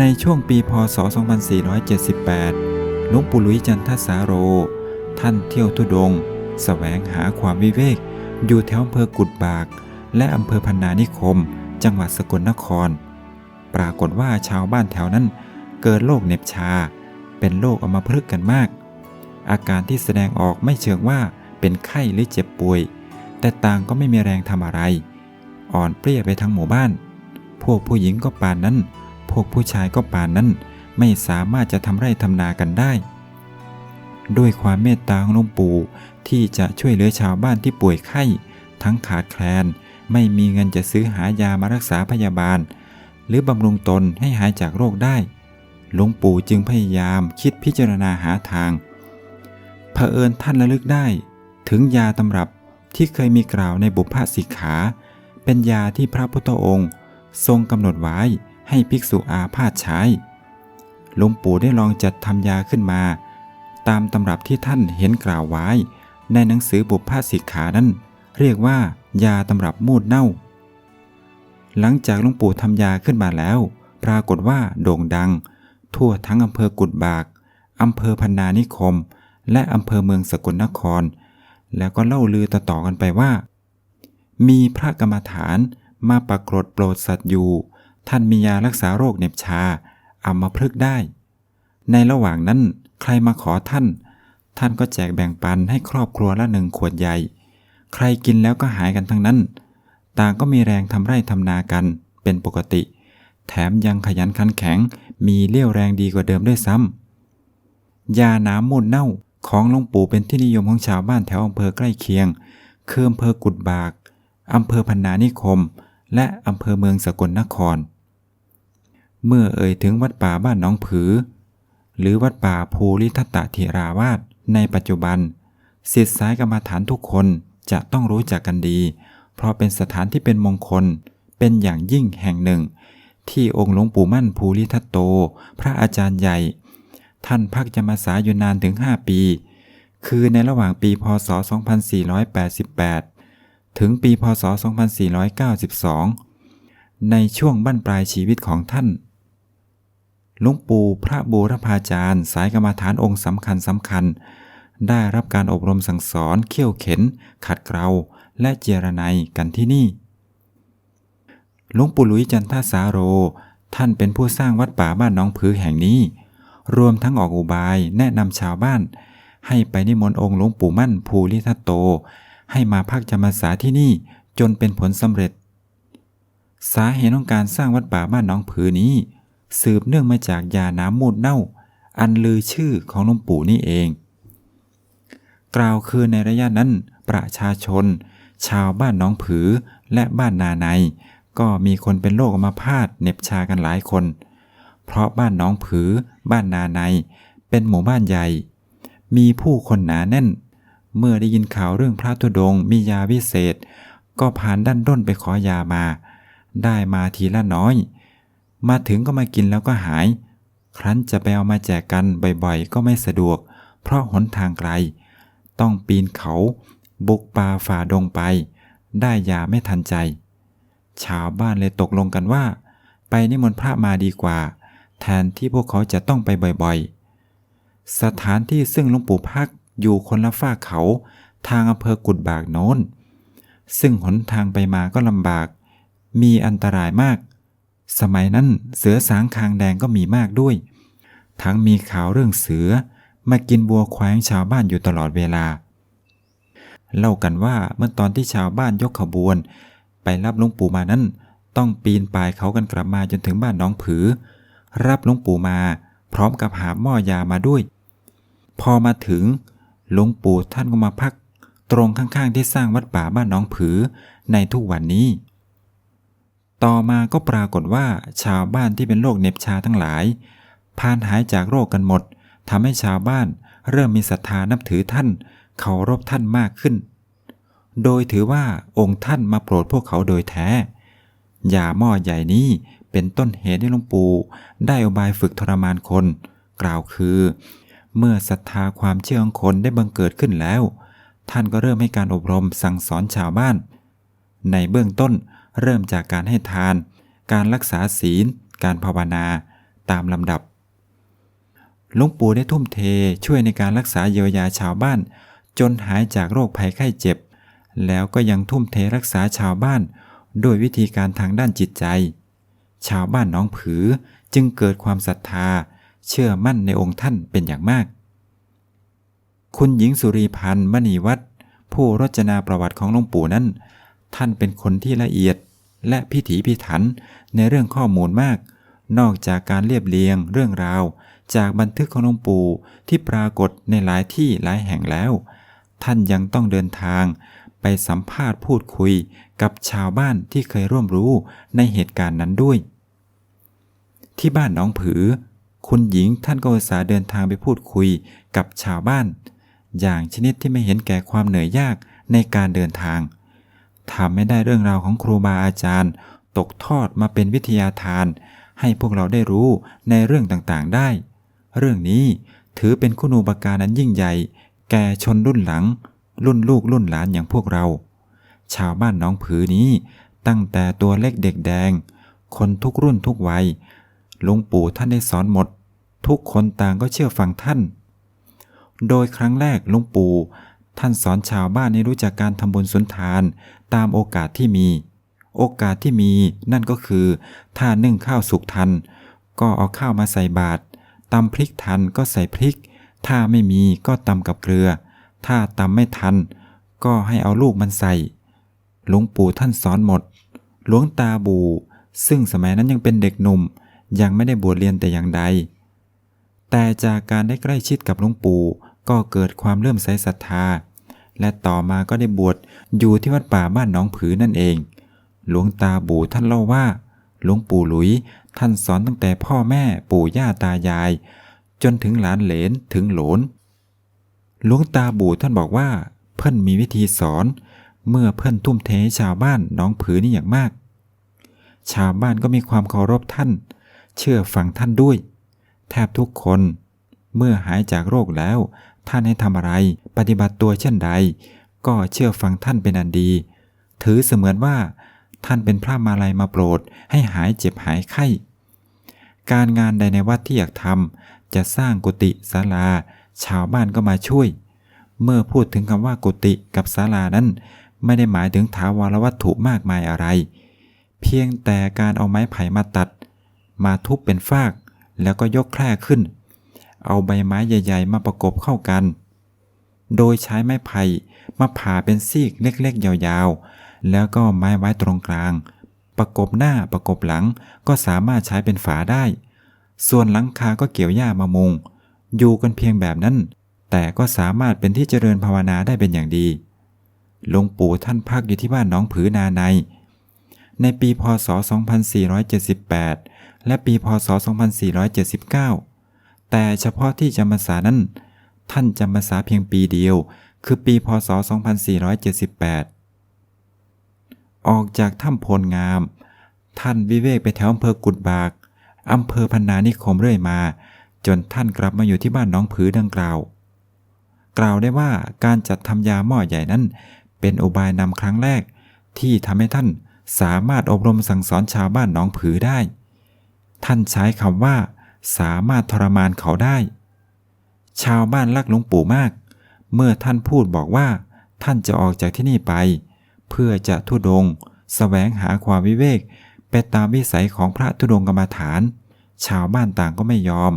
ในช่วงปีพศ 2478 หลวงปู่หลุยจันทสาโร ท่านเที่ยวทุดงค์แสวงหาความวิเวก อยู่แถวอำเภอกุดบาก และอำเภอพันนานิคม จังหวัดสกลนคร ปรากฏว่าชาวบ้านแถวนั้น เกิดโรคเน็บชา เป็นโรคอัมพฤกษ์กันมาก อาการที่แสดงออกไม่เชิงว่าเป็นไข้หรือเจ็บป่วย แต่ต่างก็ไม่มีแรงทำอะไร อ่อนเปรี้ยไปทั้งหมู่บ้าน พวกผู้หญิงก็ปานนั้น พวกผู้ชายก็ป่านนั้น ไม่สามารถจะทำไร่ทำนากันได้ ด้วยความเมตตาของหลวงปู่ที่จะช่วยเหลือชาวบ้านที่ป่วยไข้ ทั้งขาดแคลน ไม่มีเงินจะซื้อหายามารักษาพยาบาล หรือบำรุงตนให้หายจากโรคได้ หลวงปู่จึงพยายามคิดพิจารณาหาทางเผอิญท่านระลึกได้ ถึงยาตำรับที่เคยมีกล่าวในบุพพสิกขา เป็นยาที่พระพุทธองค์ ทรงกำหนดไว้ ให้ภิกษุอาพาธใช้ หลวงปู่ได้ลองจัดทำยาขึ้นมา ตามตำรับที่ท่านเห็นกล่าวไว้ ในหนังสือบุพพสิกขานั้น เรียกว่ายาตำรับมูดเน่า หลังจากหลวงปู่ทำยาขึ้นมาแล้ว ปรากฏว่าโด่งดัง ทั่วทั้งอำเภอกุดบากอำเภอพันนานิคม และอำเภอเมืองสกลนคร แล้วก็เล่าลือต่อๆกันไปว่า มีพระกรรมฐานมาปรากฏโปรดสัตว์อยู่ ท่านมียารักษาโรคเหน็บชาอัมพฤกได้ ในระหว่างนั้นใครมาขอท่าน ท่านก็แจกแบ่งปันให้ครอบครัวละหนึ่งขวดใหญ่ ใครกินแล้วก็หายกันทั้งนั้น ต่างก็มีแรงทำไร่ทำนากันเป็นปกติ แถมยังขยันขันแข็ง มีเลี้ยวแรงดีกว่าเดิมด้วยซ้ำยาน้ำมูลเน่าของหลวงปู่เป็นที่นิยมของชาวบ้านแถวอำเภอใกล้เคียงคืออำเภอกุดบากอำเภอพันนานิคม และอำเภอเมืองสกลนคร เมื่อเอ่ยถึงวัดป่าบ้านหน้องผือ หรือวัดป่าภูริทัตตเทราวาสในปัจจุบันศิษย์สายกรรมฐานทุกคนจะต้องรู้จักกันดี เพราะเป็นสถานที่เป็นมงคลเป็นอย่างยิ่งแห่งหนึ่ง ที่องค์หลวงปู่มั่นภูริทัตโต พระอาจารย์ใหญ่ ท่านพักจำพรรษาอยู่นานถึง 5 ปี คือในระหว่างปีพศ 2488 ถึงปีพศ 2492 ในช่วงบั้นปลายชีวิตของท่าน หลวงปู่พระบูรพาจารย์ สายกรรมฐานองค์สำคัญสำคัญ ได้รับการอบรมสั่งสอนเขี่ยวเข็น ขัดเกลาและเจรไนยกันที่นี่หลวงปู่หลุยจันทสาโร ท่านเป็นผู้สร้างวัดป่าบ้านน้องผือแห่งนี้ รวมทั้งออกอุบายแนะนำชาวบ้าน ให้ไปนิมนต์องค์หลวงปู่มั่นภูริทัตโต ให้มาพักจำพรรษาที่นี่จนเป็นผลสำเร็จ สาเหตุของการสร้างวัดป่าบ้านน้องผือนี้ สืบเนื่องมาจากยาน้ำมูดเน่า อันลือชื่อของหลวงปู่นี่เอง กล่าวคือในระยะนั้นประชาชน ชาวบ้านน้องผือและบ้านนาใน ก็มีคนเป็นโรคอัมาพาตเน็บชากันหลายคน เพราะบ้านน้องผือ บ้านนาใน เป็นหมู่บ้านใหญ่ มีผู้คนหนาแน่น เมื่อได้ยินข่าวเรื่องพระธุดงมียาวิเศษ ก็ผ่านด้านด้นไปขอยามา ได้มาทีละน้อย มาถึงก็มากินแล้วก็หาย ครั้นจะไปเอามาแจกกันบ่อยๆ ก็ไม่สะดวก เพราะหนทางไกล ต้องปีนเขา บุกป่าฝ่าดงไป ได้ยาไม่ทันใจ ชาวบ้านเลยตกลงกันว่า ไปนิมนต์พระมาดีกว่า แทนที่พวกเขาจะต้องไปบ่อยๆ สถานที่ซึ่งหลวงปู่พักอยู่คนละฝ้าเขาทางอำเภอกุดบากโน้น ซึ่งหนทางไปมาก็ลำบาก มีอันตรายมาก สมัยนั้นเสือสางคางแดงก็มีมากด้วย ทั้งมีข่าวเรื่องเสือมากินบัวควายของชาวบ้านอยู่ตลอดเวลา เล่ากันว่าเมื่อตอนที่ชาวบ้านยกขบวน ไปรับหลวงปู่มานั้น ต้องปีนป่ายเขากันกลับมาจนถึงบ้านน้องผือ รับหลวงปู่มา พร้อมกับหาหม้อยามาด้วย พอมาถึงหลวงปู่ท่านก็มาพัก ตรงข้างๆที่สร้างวัดป่าบ้านน้องผือในทุกวันนี้ ต่อมาก็ปรากฏว่าชาวบ้านที่เป็นโรคเน็บชาทั้งหลายพานหายจากโรคกันหมดทำให้ชาวบ้านเริ่มมีศรัทธานับถือท่านเคารพท่านมากขึ้น โดยถือว่าองค์ท่านมาโปรดพวกเขาโดยแท้ยาหม้อใหญ่นี้เป็นต้นเหตุให้หลวงปู่ได้อบายฝึกทรมานคน กล่าวคือ เมื่อศรัทธาความเชื่อของคนได้บังเกิดขึ้นแล้ว ท่านก็เริ่มให้การอบรมสั่งสอนชาวบ้าน ในเบื้องต้น เริ่มจากการให้ทาน การรักษาศีล การภาวนาตามลำดับ หลวงปู่ได้ทุ่มเทช่วยในการรักษาเยียวยาชาวบ้าน จนหายจากโรคภัยไข้เจ็บ แล้วก็ยังทุ่มเทรักษาชาวบ้าน ด้วยวิธีการทางด้านจิตใจ ชาวบ้านน้องผือจึงเกิดความศรัทธา เชื่อมั่นในองค์ท่านเป็นอย่างมาก คุณหญิงสุรีพันธ์มณีวัฒน์ผู้รจนาประวัติของหลวงปู่นั้น ท่านเป็นคนที่ละเอียด และพิถีพิถันในเรื่องข้อมูลมาก นอกจากการเรียบเรียงเรื่องราว จากบันทึกของหลวงปู่ที่ปรากฏในหลายที่หลายแห่งแล้ว ท่านยังต้องเดินทาง ไปสัมภาษณ์พูดคุยกับชาวบ้านที่เคยร่วมรู้ในเหตุการณ์นั้นด้วย ที่บ้านน้องผือ คุณหญิงท่านก็อุตส่าห์เดินทางไปพูดคุยกับชาวบ้าน อย่างชนิดที่ไม่เห็นแก่ความเหนื่อยยากในการเดินทาง ทำไม่ได้เรื่องราวของครูบาอาจารย์ ตกทอดมาเป็นวิทยาทาน ให้พวกเราได้รู้ในเรื่องต่างๆได้ เรื่องนี้ถือเป็นคุณูปการนั้นยิ่งใหญ่ แก่ชนรุ่นหลัง รุ่นลูกรุ่นหลานอย่างพวกเรา ชาวบ้านน้องผือนี้ ตั้งแต่ตัวเล็กเด็กแดง คนทุกรุ่นทุกวัยหลวงปู่ท่านได้สอนหมด ทุกคนต่างก็เชื่อฟังท่าน โดยครั้งแรกหลวงปู่ ท่านสอนชาวบ้านให้รู้จักการทำบุญสุนทานตามโอกาสที่มี โอกาสที่มีนั่นก็คือ ถ้านึ่งข้าวสุกทัน ก็เอาข้าวมาใส่บาตรตำพริกทันก็ใส่พริก ถ้าไม่มีก็ตำกับเกลือ ถ้าตำไม่ทัน ก็ให้เอาลูกมันใส่ หลวงปู่ท่านสอนหมด หลวงตาบู ซึ่งสมัยนั้นยังเป็นเด็กหนุ่ม ยังไม่ได้บวชเรียนแต่อย่างใด แต่จากการได้ใกล้ชิดกับหลวงปู่ ก็เกิดความเลื่อมใสศรัทธา และต่อมาก็ได้บวชอยู่ที่วัดป่าบ้านหนองผือนั่นเอง หลวงตาบูท่านเล่าว่า หลวงปู่หลุยท่านสอนตั้งแต่พ่อแม่ปู่ย่าตายาย จนถึงหลานเหลนถึงหลนหลวงตาบูท่านบอกว่า เพิ่นมีวิธีสอน เมื่อเพิ่นทุ่มเทชาวบ้านน้องผือนี่อย่างมาก ชาวบ้านก็มีความเคารพท่าน เชื่อฟังท่านด้วย แทบทุกคน เมื่อหายจากโรคแล้ว ท่านให้ทำอะไร ปฏิบัติตัวเช่นใด ก็เชื่อฟังท่านเป็นอันดี ถือเสมือนว่า ท่านเป็นพระมาลัยมาโปรด ให้หายเจ็บหายไข้ การงานใดในวัดที่อยากทำจะสร้างกุฏิศาลา ชาวบ้านก็มาช่วย เมื่อพูดถึงคำว่ากุฏิกับศาลานั้น ไม่ได้หมายถึงถาวรวัตถุมากมายอะไร เพียงแต่การเอาไม้ไผ่มาตัด มาทุบเป็นฟาก แล้วก็ยกแคร่ขึ้น เอาใบไม้ใหญ่ ๆ มาประกบเข้ากัน โดยใช้ไม้ไผ่มาผ่าเป็นซีกเล็กๆ ยาวๆ แล้วก็ไม้ไว้ตรงกลาง ประกบหน้าประกบหลังก็สามารถใช้เป็นฝาได้ ส่วนหลังคาก็เกี่ยวหญ้ามามุง อยู่กันเพียงแบบนั้น แต่ก็สามารถเป็นที่เจริญภาวนาได้เป็นอย่างดี หลวงปู่ท่านพักอยู่ที่บ้านน้องผือนาในในปีพศ 2478 และปีพศ 2479 แต่เฉพาะที่จำพรรษานั้น ท่านจำพรรษาเพียงปีเดียว คือปีพศ 2478 ออกจากถ้ำโพลงาม ท่านวิเวกไปแถวอำเภอกุดบากอำเภอพันนานิคมเรื่อยมา จนท่านกลับมาอยู่ที่บ้านน้องผือดังกล่าว กล่าวได้ว่าการจัดทำยาหม้อใหญ่นั้น เป็นอุบายนำครั้งแรก ที่ทำให้ท่านสามารถอบรมสั่งสอนชาวบ้านน้องผือได้ ท่านใช้คำว่า สามารถทรมานเขาได้ ชาวบ้านรักหลวงปู่มาก เมื่อท่านพูดบอกว่า ท่านจะออกจากที่นี่ไป เพื่อจะทุดงสแสวงหาความวิเวกไปตามวิสัยของพระทุดงกรรมฐาน ชาวบ้านต่างก็ไม่ยอม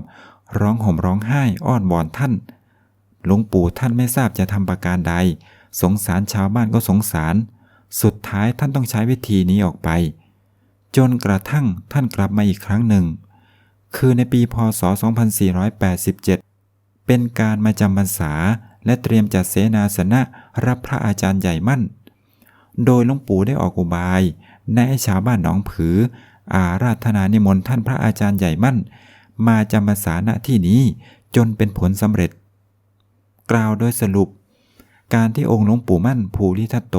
ร้องห่มร้องไห้อ้อนวอนท่าน หลวงปู่ท่านไม่ทราบจะทำประการใด สงสารชาวบ้านก็สงสาร สุดท้ายท่านต้องใช้วิธีนี้ออกไป จนกระทั่งท่านกลับมาอีกครั้งหนึ่ง คือในปีพศ 2487 เป็นการมาจำพรรษาและเตรียมจัดเสนาสนะรับพระอาจารย์ใหญ่มั่น โดยหลวงปู่ได้ออกอุบายในชาวบ้านหนองผือ อาราธนานิมนต์ท่านพระอาจารย์ใหญ่มั่น มาจำพรรษาณที่นี้จนเป็นผลสำเร็จ กล่าวโดยสรุป การที่องค์หลวงปู่มั่นภูริทัตโต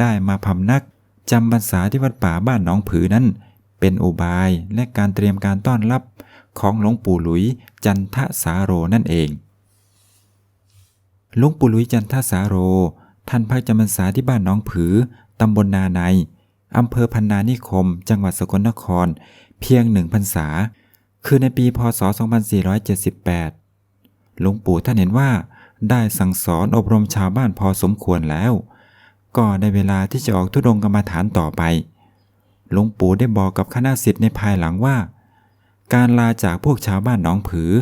ได้มาพำนักจำพรรษาที่วัดป่าบ้านหนองผือนั้น เป็นอุบายและการเตรียมการต้อนรับของหลวงปู่หลุยจันทสาโรนั่นเอง หลวงปู่หลุยจันทสาโร ท่านพักจำพรรษาที่บ้านน้องผือ ตำบลนาใน อำเภอพันนานิคม จังหวัดสกลนคร เพียงหนึ่งพรรษา คือในปีพศ 2478 หลวงปู่ท่านเห็นว่า ได้สั่งสอนอบรมชาวบ้านพอสมควรแล้ว ก็ได้เวลาที่จะออกทุดงกรรมฐานต่อไป หลวงปู่ได้บอกกับคณะสิทธิ์ในภายหลังว่า การลาจากพวกชาวบ้านหนองผือ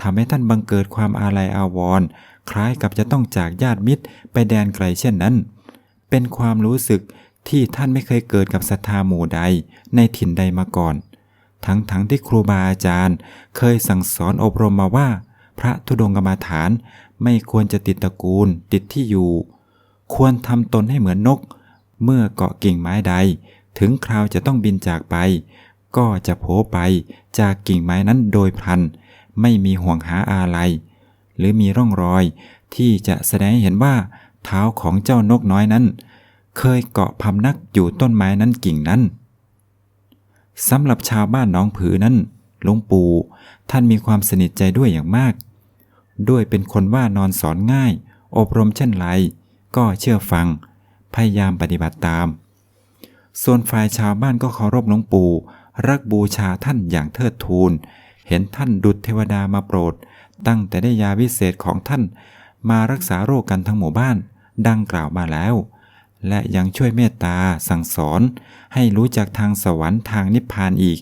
ทำให้ท่านบังเกิดความอาลัยอาวรณ์คล้ายกับจะต้องจากญาติมิตรไปแดนไกลเช่นนั้น เป็นความรู้สึกที่ท่านไม่เคยเกิดกับศรัทธาหมู่ใดในถิ่นใดมาก่อน ทั้งๆทที่ครูบาอาจารย์ เคยสั่งสอนอบรมมาว่า พระธุดงกรรมฐานไม่ควรจะติดตระกูลติดที่อยู่ ควรทำตนให้เหมือนนก เมื่อเกาะกิ่งไม้ใด ถึงคราวจะต้องบินจากไป ก็จะโผไปจากกิ่งไม้นั้นโดยพลัน ไม่มีห่วงหาอะไร หรือมีร่องรอยที่จะแสดงให้เห็นว่า เท้าของเจ้านกน้อยนั้น เคยเกาะพำนักอยู่ต้นไม้นั้นกิ่งนั้นสำหรับชาวบ้านน้องผือนั้นหลวงปู่ท่านมีความสนิทใจด้วยอย่างมาก ด้วยเป็นคนว่านอนสอนง่าย อบรมเช่นไร ก็เชื่อฟัง พยายามปฏิบัติตาม ส่วนฝ่ายชาวบ้านก็เคารพหลวงปู่ รักบูชาท่านอย่างเทิดทูน เห็นท่านดุจเทวดามาโปรด ตั้งแต่ได้ยาวิเศษของท่าน มารักษาโรคกันทั้งหมู่บ้าน ดังกล่าวมาแล้ว และยังช่วยเมตตาสั่งสอน ให้รู้จักทางสวรรค์ทางนิพพานอีก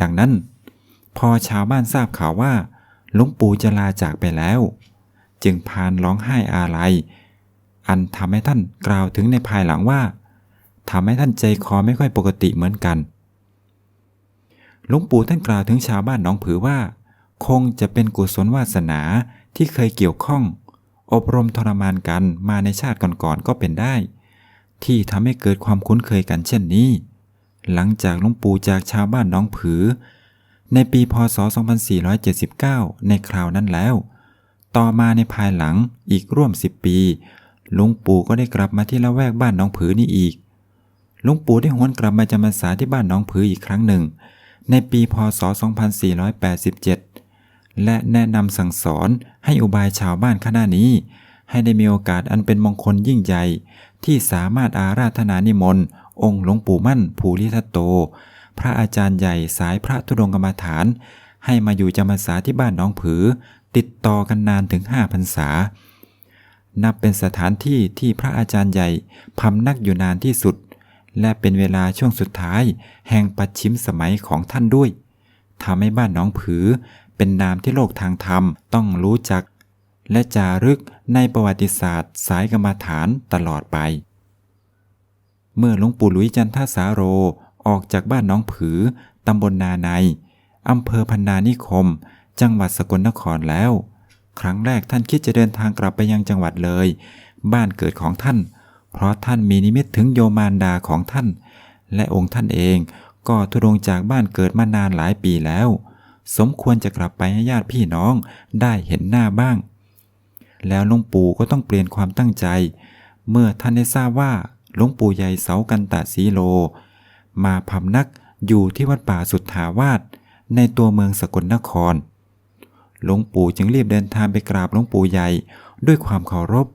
ดังนั้น พอชาวบ้านทราบข่าวว่าหลวงปู่จะลาจากไปแล้ว จึงพานร้องไห้อาลัย อันทำให้ท่านกล่าวถึงในภายหลังว่า ทำให้ท่านใจคอไม่ค่อยปกติเหมือนกันหลวงปู่ท่านกล่าวถึงชาวบ้านหนองผือว่า คงจะเป็นกุศลวาสนาที่เคยเกี่ยวข้อง อบรมทรมานกันมาในชาติก่อนๆก็เป็นได้ ที่ทำให้เกิดความคุ้นเคยกันเช่นนี้ หลังจากหลวงปู่จากชาวบ้านหน้องผือ ในปีพศ 2479 ในคราวนั้นแล้ว ต่อมาในภายหลังอีกร่วม 10 ปีหลวงปู่ก็ได้กลับมาที่ละแวกบ้านหน้องผือนี่อีก ลวงปู่ได้หวนกลับมาจำพรรษาที่บ้านหน้องผืออีกครั้งหนึ่ง ในปีพศ 2487 และแนะนำสั่งสอนให้อุบายชาวบ้านคณะนี้ ให้ได้มีโอกาสอันเป็นมงคลยิ่งใหญ่ ที่สามารถอาราธนานิมนต์องค์หลวงปู่มั่นภูริทัตโต พระอาจารย์ใหญ่สายพระธุดงกรรมฐาน ให้มาอยู่จำพรรษาที่บ้านน้องผือ ติดต่อกันนานถึงห้าพรรษานับเป็นสถานที่ที่พระอาจารย์ใหญ่พำนักอยู่นานที่สุด และเป็นเวลาช่วงสุดท้าย แห่งปัจฉิมสมัยของท่านด้วยทำให้บ้านน้องผือ เป็นนามที่โลกทางธรรมต้องรู้จัก และจารึกในประวัติศาสตร์ สายกรรมฐานตลอดไป เมื่อหลวงปู่หลุยจันทสาโรออกจากบ้านน้องผือตำบลนาในอำเภอพันนานิคม จังหวัดสกลนครแล้ว ครั้งแรกท่านคิดจะเดินทางกลับไปยังจังหวัดเลย บ้านเกิดของท่าน เพราะท่านมีนิมิตถึงโยมารดาของท่าน และองค์ท่านเองก็ทุรงจากบ้านเกิดมานานหลายปีแล้ว สมควรจะกลับไปให้ญาติพี่น้องได้เห็นหน้าบ้าง แล้วหลวงปู่ก็ต้องเปลี่ยนความตั้งใจ เมื่อท่านได้ทราบว่าหลวงปู่ใหญ่เสากันตะสีโล มาพำนักอยู่ที่วัดป่าสุทธาวาสในตัวเมืองสกลนคร หลวงปู่จึงรีบเดินทางไปกราบหลวงปู่ใหญ่ด้วยความเคารพ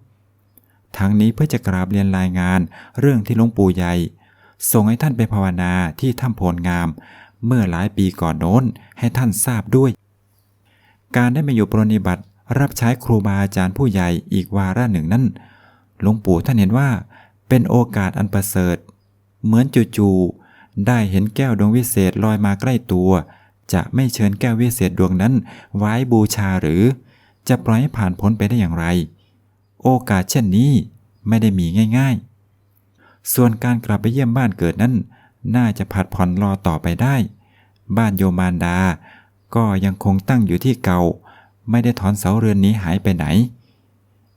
ทั้งนี้เพื่อจะกราบเรียนรายงาน เรื่องที่หลวงปู่ใหญ่ส่งให้ท่านไปภาวนาที่ถ้ำโพลงาม เมื่อหลายปีก่อนโน้นให้ท่านทราบด้วย การได้มาอยู่ปรนิบัติรับใช้ครูบาอาจารย์ผู้ใหญ่อีกวาระหนึ่งนั้นหลวงปู่ท่านเห็นว่า เป็นโอกาสอันประเสริฐ เหมือนจู่ๆได้เห็นแก้วดวงวิเศษลอยมาใกล้ตัว จะไม่เชิญแก้ววิเศษดวงนั้นไว้บูชาหรือ จะปล่อยให้ผ่านพ้นไปได้อย่างไร โอกาสเช่นนี้ไม่ได้มีง่าย ๆ ส่วนการกลับไปเยี่ยมบ้านเกิดนั้น น่าจะผัดผ่อนรอต่อไปได้ บ้านโยมานดา ก็ยังคงตั้งอยู่ที่เก่า ไม่ได้ถอนเสาเรือนนี้หายไปไหน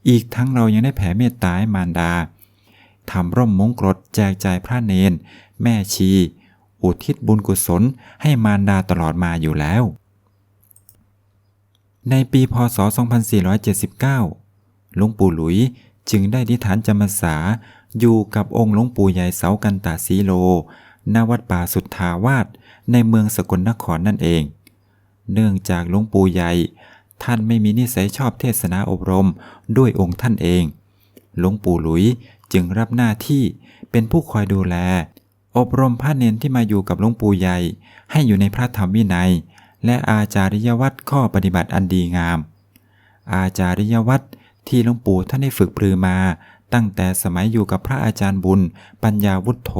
อีกทั้งเรายังได้แผ่เมตตาให้มารดาทำร่มมงกรดแจกจ่ายพระเนน แม่ชี อุทิศบุญกุศลให้มารดาตลอดมาอยู่แล้ว ในปีพศ 2479 หลวงปู่หลุยจึงได้ดิฐานจำพรรษาอยู่กับองค์หลวงปู่ใหญ่เสากันตาสีโลณวัดป่าสุทธาวาสในเมืองสกลนครนั่นเอง เนื่องจากหลวงปู่ใหญ่ ท่านไม่มีนิสัยชอบเทศนาอบรมด้วยองค์ท่านเอง หลวงปู่หลุยจึงรับหน้าที่เป็นผู้คอยดูแล อบรมพระเนนที่มาอยู่กับหลวงปู่ใหญ่ ให้อยู่ในพระธรรมวินัย และอาจาริยวัตรข้อปฏิบัติอันดีงาม อาจาริยวัตร ที่หลวงปู่ท่านได้ฝึกปรือมา ตั้งแต่สมัยอยู่กับพระอาจารย์บุญ ปัญญาวุฒโธ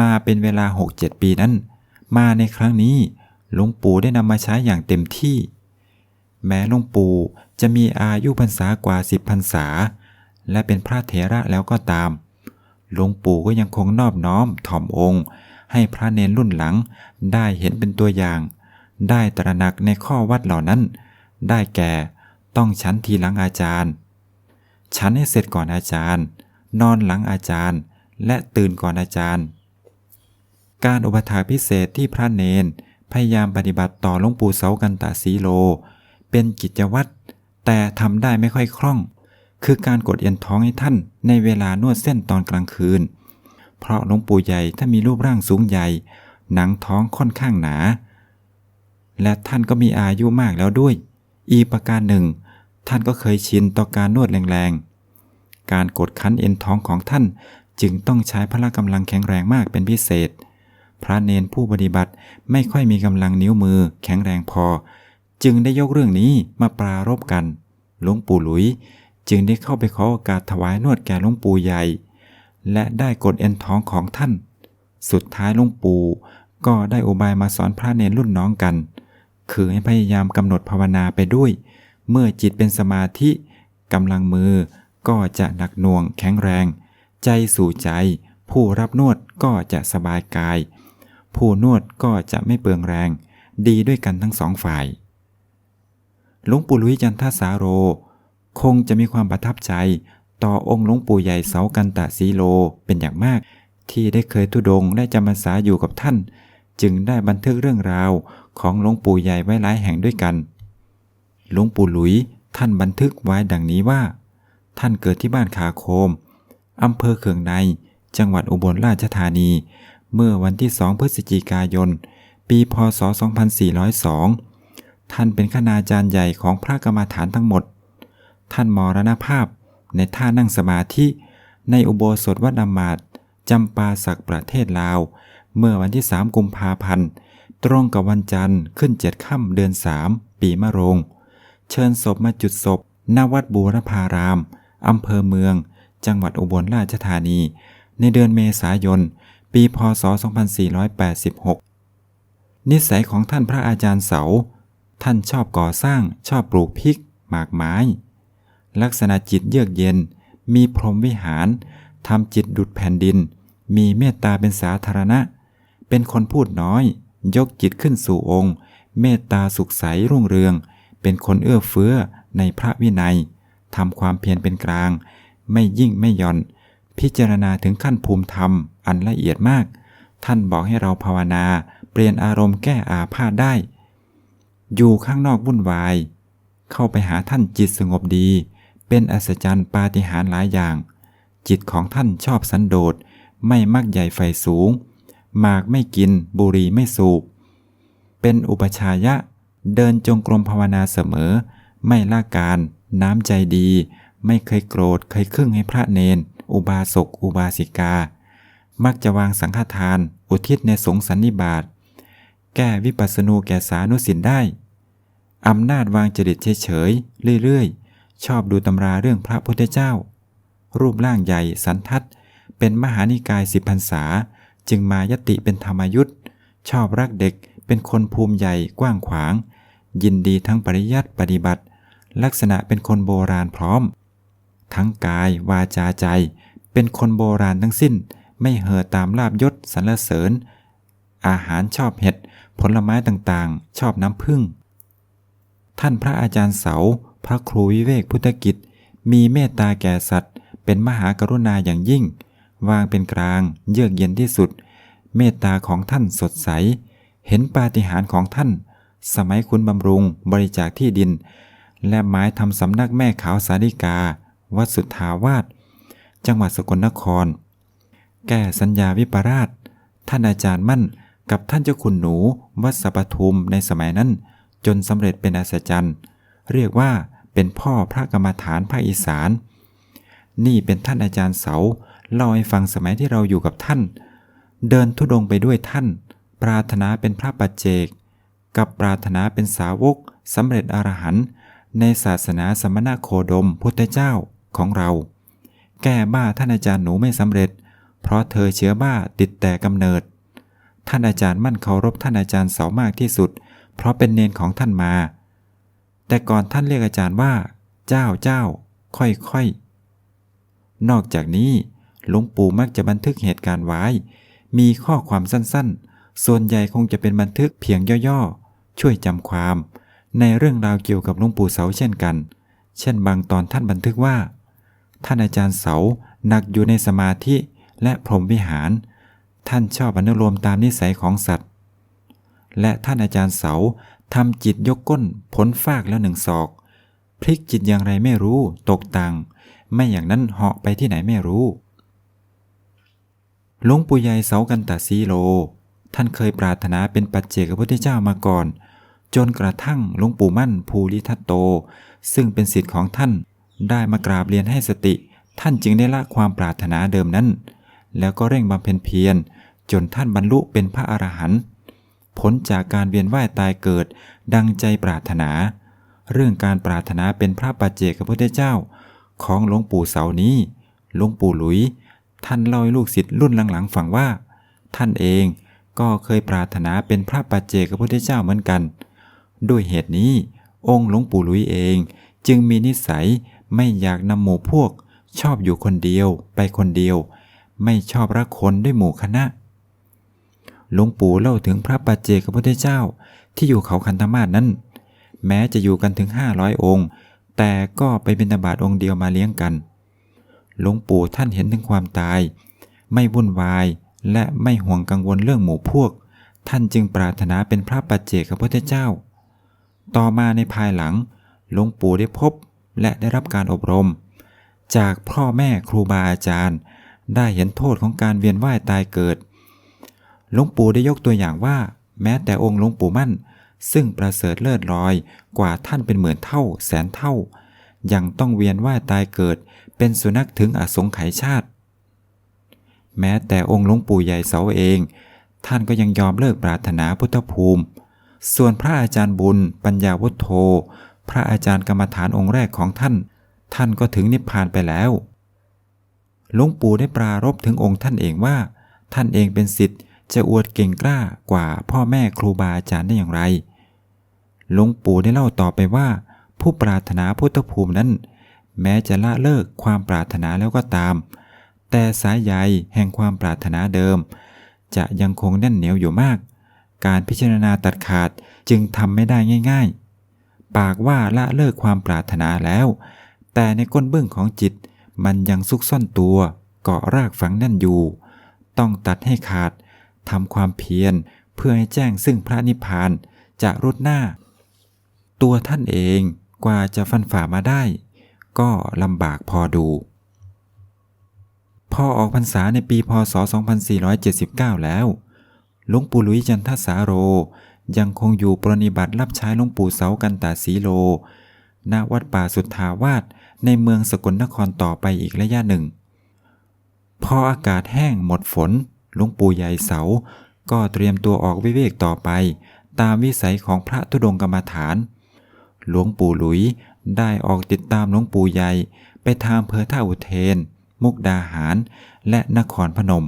มาเป็นเวลา 6-7 ปีนั้น มาในครั้งนี้หลวงปู่ได้นำมาใช้อย่างเต็มที่ แม้หลวงปู่จะมีอายุพรรษากว่าสิบพรรษา และเป็นพระเถระแล้วก็ตามหลวงปู่ก็ยังคงนอบน้อมถ่อมองค์ ให้พระเนรรุ่นหลังได้เห็นเป็นตัวอย่าง ได้ตระหนักในข้อวัดเหล่านั้น ได้แก่ ต้องชั้นทีหลังอาจารย์ ชั้นให้เสร็จก่อนอาจารย์ นอนหลังอาจารย์ และตื่นก่อนอาจารย์ การอุปถาพิเศษที่พระเนนพยายามปฏิบัติต่อหลวงปู่เสากันตะสีโล เป็นกิจวัตรแต่ทำได้ไม่ค่อยคล่อง คือการกดเอ็นท้องให้ท่านในเวลานวดเส้นตอนกลางคืน เพราะหลวงปู่ใหญ่ถ้ามีรูปร่างสูงใหญ่ หนังท้องค่อนข้างหนา และท่านก็มีอายุมากแล้วด้วย อีกประการหนึ่ง ท่านก็เคยชินต่อการนวดแรงๆ การกดคั้นเอ็นท้องของท่านจึงต้องใช้พละกำลังแข็งแรงมากเป็นพิเศษ พระเนนผู้ปฏิบัติไม่ค่อยมีกำลังนิ้วมือแข็งแรงพอ จึงได้ยกเรื่องนี้มาปรารบกัน หลวงปู่หลุยจึงได้เข้าไปขอโอกาสถวายนวดแก่หลวงปู่ใหญ่ และได้กดเอ็นท้องของท่าน สุดท้ายหลวงปู่ก็ได้อุบายมาสอนพระเนรรุ่นน้องกัน คือให้พยายามกำหนดภาวนาไปด้วย เมื่อจิตเป็นสมาธิกำลังมือก็จะหนักหน่วงแข็งแรง ใจสู่ใจ ผู้รับนวดก็จะสบายกาย ผู้นวดก็จะไม่เปลืองแรง ดีด้วยกันทั้งสองฝ่ายหลวงปู่ลุยจันทสาโร คงจะมีความประทับใจต่อองค์หลวงปู่ใหญ่เสากันตะสีโลเป็นอย่างมาก ที่ได้เคยทุดงและจำพรรษาอยู่กับท่าน จึงได้บันทึกเรื่องราว ของหลวงปู่ใหญ่ไว้หลายแห่งด้วยกัน หลวงปู่หลุยท่านบันทึกไว้ดังนี้ว่า ท่านเกิดที่บ้านขาโคม อำเภอเขืองใน จังหวัดอุบลราชธานี เมื่อวันที่2พฤศจิกายน ปีพศ 2402 ท่านเป็นคณาจารย์ใหญ่ของพระกรรมฐานทั้งหมด ท่านมรณภาพในท่านั่งสมาธิ ในอุโบสถวัดอมาตจำปาสักประเทศลาว เมื่อวันที่ 3 กุมภาพันธ์ ตรงกับวันจันทร์ขึ้นเจ็ดค่ำเดือน3ปีมะโรง เชิญศพมาจุดศพณวัดบูรพารามอำเภอเมือง จังหวัดอุบลราชธานี ในเดือนเมษายน ปีพศ 2486 นิสัยของท่านพระอาจารย์เสา ท่านชอบก่อสร้างชอบปลูกพริก หมากไม้ ลักษณะจิตเยือกเย็น มีพรหมวิหารทำจิตดุดแผ่นดิน มีเมตตาเป็นสาธารณะ เป็นคนพูดน้อย ยกจิตขึ้นสู่องค์ เมตตาสุขใสรุ่งเรือง เป็นคนเอื้อเฟื้อในพระวินัยทำความเพียรเป็นกลาง ไม่ยิ่งไม่ย่อน พิจารณาถึงขั้นภูมิธรรม อันละเอียดมาก ท่านบอกให้เราภาวนา เปลี่ยนอารมณ์แก้อาพาธได้ อยู่ข้างนอกวุ่นวาย เข้าไปหาท่านจิตสงบดี เป็นอัศจรรย์ปาฏิหาริย์หลายอย่าง จิตของท่านชอบสันโดษไม่มักใหญ่ไฟสูง หมากไม่กิน บุหรี่ไม่สูบ เป็นอุปชายะ เดินจงกรมภาวนาเสมอ ไม่ละการ น้ำใจดี ไม่เคยโกรธ เคยครึ่งให้พระเนน อุบาสก อุบาสิกา มักจะวางสังฆทาน อุทิศในสงสันนิบาต แก้วิปัสสนูแก่สานุสินได้ อำนาจวางจริตเฉยๆเรื่อยๆ ชอบดูตำราเรื่องพระพุทธเจ้า รูปร่างใหญ่สันทัด เป็นมหานิกายสิบพรรษา จึงมายติเป็นธรรมยุทธ์ชอบรักเด็กเป็นคนภูมิใหญ่กว้างขวาง ยินดีทั้งปริยัติปฏิบัติ ลักษณะเป็นคนโบราณพร้อม ทั้งกายวาจาใจ เป็นคนโบราณทั้งสิ้น ไม่เห่อตามลาบยศสรรเสริญ อาหารชอบเห็ด ผลไม้ต่างๆ ชอบน้ำผึ้งท่านพระอาจารย์เสา พระครูวิเวกพุทธกิจ มีเมตตาแก่สัตว์ เป็นมหากรุณาอย่างยิ่ง วางเป็นกลาง เยือกเย็นที่สุด เมตตาของท่านสดใส เห็นปาฏิหาริย์ของท่าน สมัยคุณบำรุงบริจาคที่ดิน และไม้ทำสำนักแม่ขาวสาริกา วัดสุทธาวาสจังหวัดสกลนคร แก้สัญญาวิปราช ท่านอาจารย์มั่นกับท่านเจ้าคุณหนูวัดสัปทุมในสมัยนั้น จนสำเร็จเป็นอัศจรรย์เรียกว่าเป็นพ่อพระกรรมฐานภาคอีสาน นี่เป็นท่านอาจารย์เสา เล่าให้ฟังสมัยที่เราอยู่กับท่าน เดินทุดงไปด้วยท่าน ปรารถนาเป็นพระปัจเจก กับปรารถนาเป็นสาวกสำเร็จอรหันต์ในศาสนาสมณโคดมพุทธเจ้าของเรา แก้บ้าท่านอาจารย์หนูไม่สำเร็จ เพราะเธอเชื้อบ้าติดแต่กำเนิด ท่านอาจารย์มั่นเคารพท่านอาจารย์เสามากที่สุด เพราะเป็นเนนของท่านมา แต่ก่อนท่านเรียกอาจารย์ว่า เจ้าเจ้า ค่อยๆนอกจากนี้ หลวงปู่มักจะบันทึกเหตุการณ์ไว้ มีข้อความสั้นๆ ส่วนใหญ่คงจะเป็นบันทึกเพียงย่อๆ ช่วยจำความ ในเรื่องราวเกี่ยวกับหลวงปู่เสาเช่นกัน เช่นบางตอนท่านบันทึกว่า ท่านอาจารย์เสาหนักอยู่ในสมาธิและพรหมวิหาร ท่านชอบอนุโลมตามนิสัยของสัตว์ และท่านอาจารย์เสาทำจิตยกก้นผลฟากแล้วหนึ่งศอก พลิกจิตอย่างไรไม่รู้ ตกตังไม่อย่างนั้นเหาะไปที่ไหนไม่รู้ หลวงปู่ใหญ่เสากันตาซีโล ท่านเคยปรารถนาเป็นปัจเจกพระพุทธเจ้ามาก่อน จนกระทั่งหลวงปู่มั่นภูริทัตโต ซึ่งเป็นศิษย์ของท่านได้มากราบเรียนให้สติ ท่านจึงได้ละความปรารถนาเดิมนั้น แล้วก็เร่งบำเพ็ญเพียร จนท่านบรรลุเป็นพระอรหันต์พ้นจากการเวียนว่ายตายเกิด ดังใจปรารถนา เรื่องการปรารถนาเป็นพระปัจเจกพระพุทธเจ้า ของหลวงปู่เสานี้หลวงปู่หลุย ท่านเล่าให้ลูกศิษย์รุ่นหลังๆฟังว่า ท่านเองก็เคยปรารถนาเป็นพระปัจเจกพระพุทธเจ้าเหมือนกัน ด้วยเหตุนี้ องค์หลวงปู่หลุยเอง จึงมีนิสัยไม่อยากนำหมู่พวก ชอบอยู่คนเดียวไปคนเดียว ไม่ชอบรักคนด้วยหมู่คณะหลวงปู่เล่าถึงพระปัจเจกพระพุทธเจ้าที่อยู่เขาคันธมาศนั้น แม้จะอยู่กันถึง 500 องค์ แต่ก็ไปเป็นตบาทองค์เดียวมาเลี้ยงกัน หลวงปู่ท่านเห็นถึงความตาย ไม่วุ่นวายและไม่ห่วงกังวลเรื่องหมู่พวก ท่านจึงปรารถนาเป็นพระปัจเจกพระพุทธเจ้า ต่อมาในภายหลัง หลวงปู่ได้พบและได้รับการอบรม จากพ่อแม่ครูบาอาจารย์ ได้เห็นโทษของการเวียนว่ายตายเกิด หลวงปู่ได้ยกตัวอย่างว่า แม้แต่องค์หลวงปู่มั่น ซึ่งประเสริฐเลิศลอยกว่าท่านเป็นหมื่นเท่าแสนเท่า ยังต้องเวียนว่ายตายเกิด เป็นสุนัขถึงอสงไขยชาติ แม้แต่องค์หลวงปู่ใหญ่เสาเอง ท่านก็ยังยอมเลิกปรารถนาพุทธภูมิ ส่วนพระอาจารย์บุญ ปัญญาวุฒโธ พระอาจารย์กรรมฐานองค์แรกของท่าน ท่านก็ถึงนิพพานไปแล้วหลวงปู่ได้ปรารบถึงองค์ท่านเองว่า ท่านเองเป็นสิทธิ์จะอวดเก่งกล้ากว่าพ่อแม่ครูบาอาจารย์ได้อย่างไร หลวงปู่ได้เล่าต่อไปว่า ผู้ปรารถนาพุทธภูมินั้น แม้จะละเลิกความปรารถนาแล้วก็ตาม แต่สายใยแห่งความปรารถนาเดิม จะยังคงแน่นเหนียวอยู่มาก การพิจารณาตัดขาดจึงทำไม่ได้ง่าย ๆ ปากว่าละเลิกความปรารถนาแล้ว แต่ในก้นเบื้องของจิต มันยังซุกซ่อนตัว เกาะรากฝังแน่นอยู่ ต้องตัดให้ขาดทำความเพียรเพื่อให้แจ้งซึ่งพระนิพพานจะรุดหน้า ตัวท่านเองกว่าจะฟันฝ่ามาได้ ก็ลำบากพอดู พอออกพรรษาในปีพศ 2479 แล้ว หลวงปู่ลุยจันทสาโร ยังคงอยู่ปรนิบัติรับใช้หลวงปู่เสากันตาสีโล ณ วัดป่าสุทธาวาสในเมืองสกลนครต่อไปอีกระยะหนึ่ง พออากาศแห้งหมดฝน หลวงปู่ใหญ่เสา ก็เตรียมตัวออกวิเวกต่อไป ตามวิสัยของพระธุดงกรรมฐาน หลวงปู่หลุย ได้ออกติดตามหลวงปู่ใหญ่ ไปทางเภอท่าอุเทน มุกดาหาร และนครพนม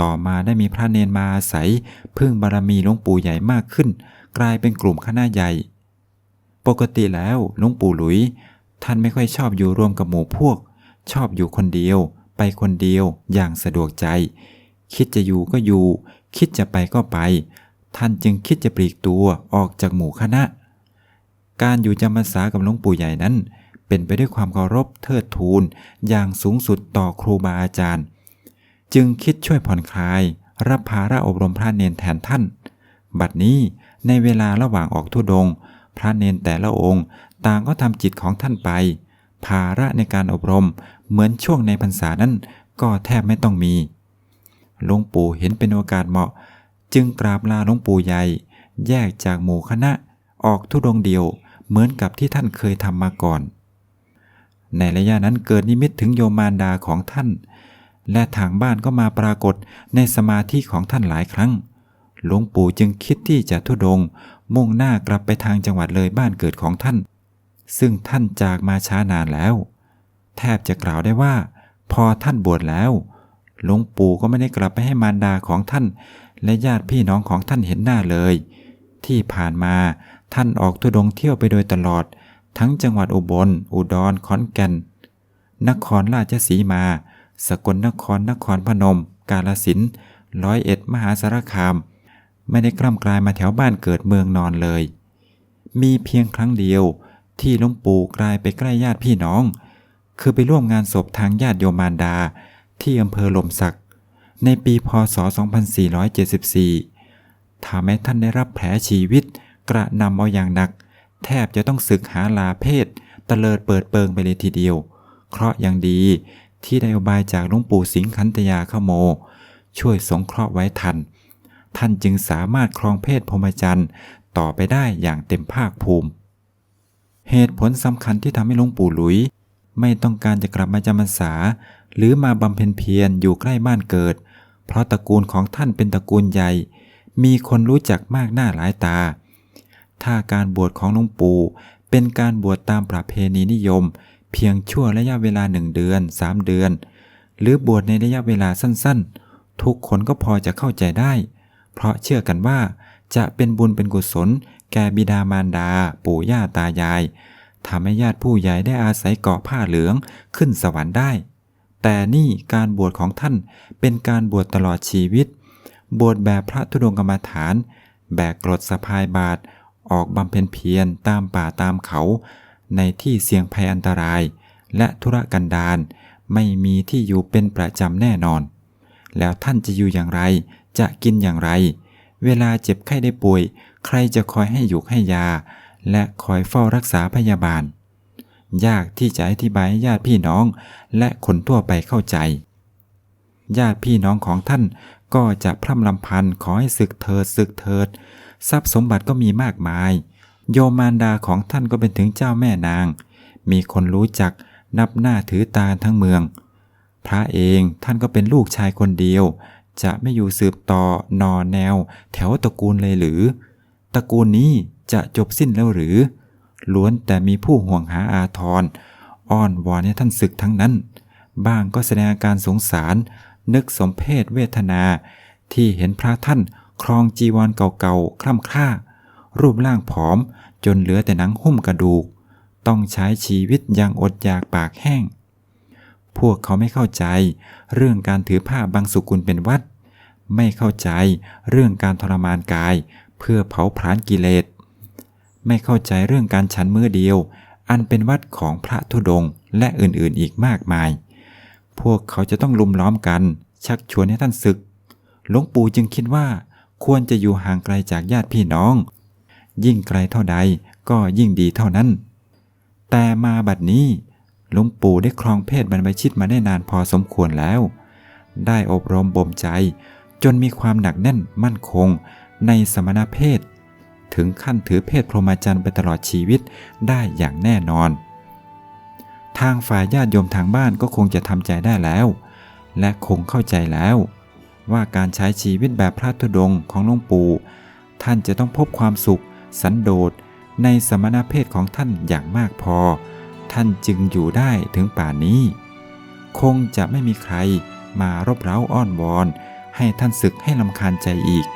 ต่อมาได้มีพระเนนมาอาศัยพึ่งบารมีหลวงปู่ใหญ่มากขึ้น กลายเป็นกลุ่มคณะใหญ่ ปกติแล้วหลวงปู่หลุย ท่านไม่ค่อยชอบอยู่รวมกับหมู่พวก ชอบอยู่คนเดียว ไปคนเดียวอย่างสะดวกใจ คิดจะอยู่ก็อยู่ คิดจะไปก็ไป ท่านจึงคิดจะปลีกตัวออกจากหมู่คณะ การอยู่จำพรรษากับหลวงปู่ใหญ่นั้น เป็นไปด้วยความเคารพเทิดทูนอย่างสูงสุดต่อครูบาอาจารย์ จึงคิดช่วยผ่อนคลาย รับภาระอบรมพระเนนแทนท่าน บัดนี้ในเวลาระหว่างออกทุดง พระเนนแต่ละองค์ ต่างก็ทำจิตของท่านไป ภาระในการอบรมเหมือนช่วงในพรรษานั้นก็แทบไม่ต้องมีหลวงปู่เห็นเป็นโอกาสเหมาะ จึงกราบลาหลวงปู่ใหญ่ แยกจากหมู่คณะออกทุดงเดียว เหมือนกับที่ท่านเคยทำมาก่อน ในระยะนั้นเกิดนิมิตถึงโยมารดาของท่าน และทางบ้านก็มาปรากฏในสมาธิของท่านหลายครั้ง หลวงปู่จึงคิดที่จะทุดง มุ่งหน้ากลับไปทางจังหวัดเลยบ้านเกิดของท่าน ซึ่งท่านจากมาช้านานแล้ว แทบจะกล่าวได้ว่า พอท่านบวชแล้ว หลวงปู่ก็ไม่ได้กลับไปให้มารดาของท่าน และญาติพี่น้องของท่านเห็นหน้าเลย ที่ผ่านมา ท่านออกทุดงเที่ยวไปโดยตลอด ทั้งจังหวัดอุบล อุดร ขอนแก่น นครราชสีมา สกลนคร นครพนม กาลสิน ร้อยเอ็ด มหาสารคาม ไม่ได้กล้ำกลายมาแถวบ้านเกิดเมืองนอนเลย มีเพียงครั้งเดียวที่หลวงปู่กลายไปใกล้ญาติพี่น้อง คือไปร่วมงานศพทางญาติโยมารดา ที่อำเภอลมสัก ในปีพศ 2474ทำให้ท่านได้รับแผลชีวิต กระนำเอาอย่างหนัก แทบจะต้องศึกหาลาเพศตะเลิดเปิดเปิงไปเลยทีเดียว เคราะห์ยังดีที่ได้อบายจากหลวงปู่สิงห์ขันตยาขโม ช่วยสงเคราะห์ไว้ทัน ท่านจึงสามารถครองเพศพรหมจรรย์ต่อไปได้อย่างเต็มภาคภูมิ เหตุผลสำคัญที่ทำให้หลวงปู่หลุย ไม่ต้องการจะกลับมาจำพรรษา หรือมาบำเพ็ญเพียรอยู่ใกล้บ้านเกิด เพราะตระกูลของท่านเป็นตระกูลใหญ่ มีคนรู้จักมากหน้าหลายตา ถ้าการบวชของหลวงปู่เป็นการบวชตามประเพณีนิยม เพียงชั่วระยะเวลาหนึ่งเดือนสามเดือน หรือบวชในระยะเวลาสั้นๆ ทุกคนก็พอจะเข้าใจได้ เพราะเชื่อกันว่า จะเป็นบุญเป็นกุศล แก่บิดามารดา ปู่ย่าตายายทำให้ญาติผู้ใหญ่ได้อาศัยเกาะผ้าเหลืองขึ้นสวรรค์ได้ แต่นี่การบวชของท่านเป็นการบวชตลอดชีวิต บวชแบบพระธุดงกรรมฐาน แบกกรดสะพายบาท ออกบำเพ็ญเพียรตามป่าตามเขา ในที่เสี่ยงภัยอันตราย และธุรกันดารไม่มีที่อยู่เป็นประจำแน่นอน แล้วท่านจะอยู่อย่างไร จะกินอย่างไร เวลาเจ็บไข้ได้ป่วย ใครจะคอยให้ยุกให้ยา และคอยเฝ้ารักษาพยาบาล ยากที่จะอธิบายให้ญาติพี่น้อง และคนทั่วไปเข้าใจ ญาติพี่น้องของท่านก็จะพร่ำลำพันขอให้ศึกเถิดศึกเถิด ทรัพย์สมบัติก็มีมากมาย โยมารดาของท่านก็เป็นถึงเจ้าแม่นาง มีคนรู้จักนับหน้าถือตาทั้งเมือง พระเองท่านก็เป็นลูกชายคนเดียว จะไม่อยู่สืบต่อนอแนว แถวตระกูลเลยหรือ ตระกูลนี้จะจบสิ้นแล้วหรือ ล้วนแต่มีผู้ห่วงหาอาทรอ้อนวอนให้ท่านศึกทั้งนั้น บ้างก็แสดงอาการสงสาร นึกสมเพศเวทนาที่เห็นพระท่าน ครองจีวรเก่าๆ คล่ำคล้ารูปร่างผอมจนเหลือแต่หนังหุ้มกระดูก ต้องใช้ชีวิตอย่างอดอยากปากแห้ง พวกเขาไม่เข้าใจเรื่องการถือผ้าบางสุกุลเป็นวัด ไม่เข้าใจเรื่องการทรมานกายเพื่อเผาผลาญกิเลส ไม่เข้าใจเรื่องการฉันมือเดียว อันเป็นวัดของพระธุดงค์และอื่นๆอีกมากมาย พวกเขาจะต้องลุมล้อมกัน ชักชวนให้ท่านศึก หลวงปู่จึงคิดว่า ควรจะอยู่ห่างไกลจากญาติพี่น้อง ยิ่งไกลเท่าใดก็ยิ่งดีเท่านั้น แต่มาบัดนี้หลวงปู่ได้ครองเพศบรรพชิตมาได้นานพอสมควรแล้ว ได้อบรมบ่มใจ จนมีความหนักแน่นมั่นคงในสมณเพศ ถึงขั้นถือเพศพรหมจรรย์ไปตลอดชีวิตได้อย่างแน่นอน ทางฝ่ายญาติโยมทางบ้านก็คงจะทำใจได้แล้ว และคงเข้าใจแล้ว ว่าการใช้ชีวิตแบบพระธุดงค์ของหลวงปู่ ท่านจะต้องพบความสุข สันโดษในสมณเพศของท่านอย่างมากพอ ท่านจึงอยู่ได้ถึงป่านนี้ คงจะไม่มีใครมารบเร้าอ้อนวอน ให้ท่านศึกให้ลำคาญใจอีก